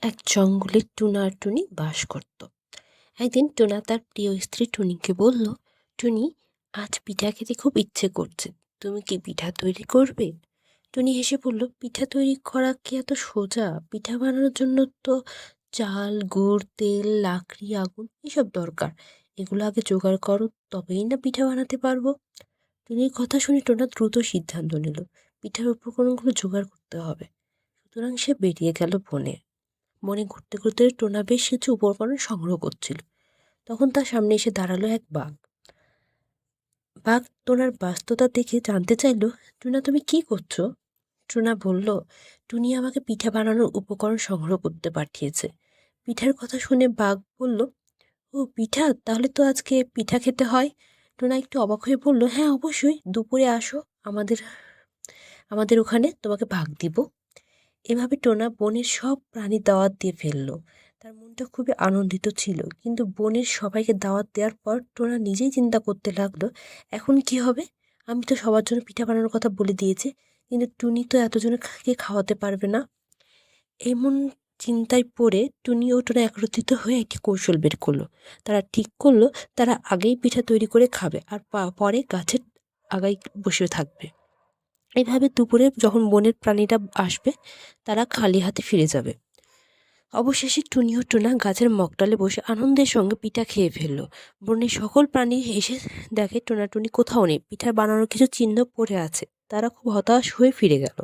এক জঙ্গলে টুনা আর টুনি বাস করত। একদিন টোনা তার প্রিয় স্ত্রী টুনিকে বলল, টুনি, আজ পিঠা খেতে খুব ইচ্ছে করছে। তুমি কি পিঠা তৈরি করবে? টুনি হেসে বলল, পিঠা তৈরি করা কি এত সোজা? পিঠা বানানোর জন্য তো চাল, গুড়, তেল, লাকড়ি, আগুন এসব দরকার। এগুলো আগে জোগাড় করো, তবেই না পিঠা বানাতে পারব। টুনির কথা শুনে টোনা দ্রুত সিদ্ধান্ত নিল, পিঠার উপকরণগুলো জোগাড় করতে হবে। সুতরাং সে বেরিয়ে গেল বনে। বনে ঘুরতে ঘুরতে টোনা বেশ কিছু উপকরণ সংগ্রহ করছিল। তখন তার সামনে এসে দাঁড়াল এক বাঘ। বাঘ টোনার ব্যস্ততা দেখে জানতে চাইলো, টুনা, তুমি কি করছ? টুনা বলল, টুনি আমাকে পিঠা বানানোর উপকরণ সংগ্রহ করতে পাঠিয়েছে। পিঠার কথা শুনে বাঘ বলল, ও পিঠা? তাহলে তো আজকে পিঠা খেতে হয়? টোনা একটু অবাক হয়ে বলল হ্যাঁ অবশ্যই। দুপুরে আসো, আমাদের আমাদের ওখানে তোমাকে ভাগ দিব। এভাবে টোনা বনের সব প্রাণী দাওয়াত দিয়ে ফেলল। তার মনটা খুবই আনন্দিত ছিল, কিন্তু বনের সবাইকে দাওয়াত দেওয়ার পর টোনা নিজেই চিন্তা করতে লাগল, এখন কি হবে? আমি তো সবার জন্য পিঠা বানানোর কথা বলে দিয়েছি, কিন্তু টুনি তো এতজনকে খাওয়াতে পারবে না। এমন চিন্তায় পড়ে টুনি ও টোনা একত্রিত হয়ে একটি কৌশল বের করল। তারা ঠিক করল, তারা আগেই পিঠা তৈরি করে খাবে আর পরে গাছের আগায় বসে থাকবে। এভাবে দুপুরে যখন বনের প্রাণীরা আসবে, তারা খালি হাতে ফিরে যাবে। অবশেষে টুনি ও টুনা গাছের মকটালে বসে আনন্দের সঙ্গে পিঠা খেয়ে ফেলল। বনের সকল প্রাণী এসে দেখে টোনাটুনি কোথাও নেই, পিঠা বানানোর কিছু চিহ্ন পড়ে আছে। তারা খুব হতাশ হয়ে ফিরে গেল।